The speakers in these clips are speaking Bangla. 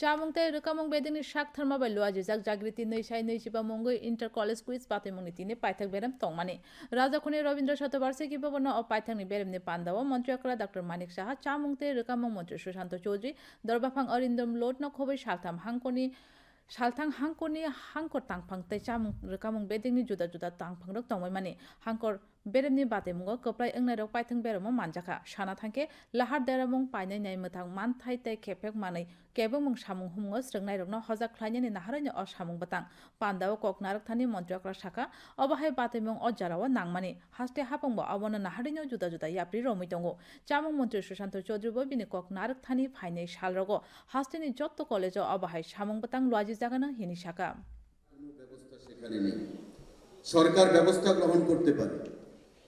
চামুংতে রুকামং বেদিংনি শাক থারমা বাই লোয়া জিজাক, জাগৃতি নৈশাই নৈশিবা মঙ্গই ইন্টার কলেজ কুইজ পাতিমুংনি তিনে, পাইথাক বেরাম তংমানি। রাজাখনি রবীন্দ্র শতবার্ষিকী ভবন ও বেরাম বেরেমনি পান্দাও মন্ত্রী অকলা ডক্টর মানিক সাহা, চামুংতে রুকামং মন্ত্রী সুশান্ত চৌধুরী, দরবাফাং অরিন্দম লোট নখবৈ সালথাম হাংকনি salthang hangkor ni hangkor tangphang tei chamung rkamung beding ni juda juda tangphang rok tongmoi mani hangkor berem ni bate mungo koplai engnai rok paithang beromo manjaka sana thangke lahar deramung painai nai muthang man thai tei khepek manai kebemung samung humngo srengnai rokno hoja khlaini ni naharani o samung batang pandao koknar thani montrokra shaka obahai bate mung o jarawa nangmani haste hapangbo abona naharini juda juda yapri romi tongo chamung মন্ত্রী সুশান্ত চৌধুরী ববিনি কক নারক থানি ফাইনাই শাল রগো হাস্টেনি যত কলেজ অবহাই সামং বাতাং লওয়াজি হাফিজ দাগানা হিনি শাখা। ব্যবস্থা সেখানে নেই। সরকার ব্যবস্থা গ্রহণ করতে পারে।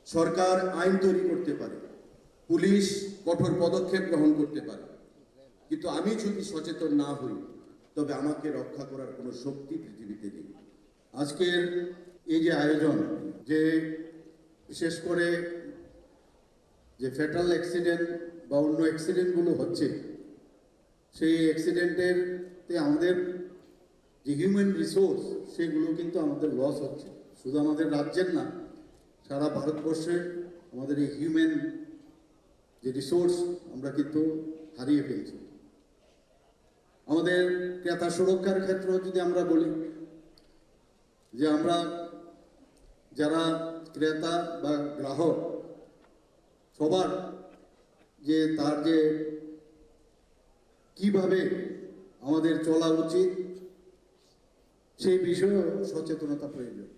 সরকার আইন তৈরি করতে পারে। পুলিশ কঠোর পদক্ষেপ গ্রহণ করতে পারে। কিন্তু আমি যদি সচেতন না হই, তবে আমাকে রক্ষা করার কোনো শক্তি পৃথিবীতে নেই। আজকের এই যে আয়োজন, যে বিশেষ করে যে ফ্যাটাল অ্যাক্সিডেন্ট বা অন্য অ্যাক্সিডেন্টগুলো হচ্ছে, সেই অ্যাক্সিডেন্টের আমাদের যে হিউম্যান রিসোর্স সেগুলো কিন্তু আমাদের লস হচ্ছে। শুধু আমাদের রাজ্যের না, সারা ভারতবর্ষে আমাদের এই হিউম্যান যে রিসোর্স আমরা কিন্তু হারিয়ে ফেলছি। আমাদের ক্রেতা সুরক্ষার ক্ষেত্রেও যদি আমরা বলি, যে আমরা যারা ক্রেতা বা গ্রাহক, সবার যে তার যে কীভাবে আমাদের চলা উচিত সেই বিষয়েও সচেতনতা প্রয়োজন।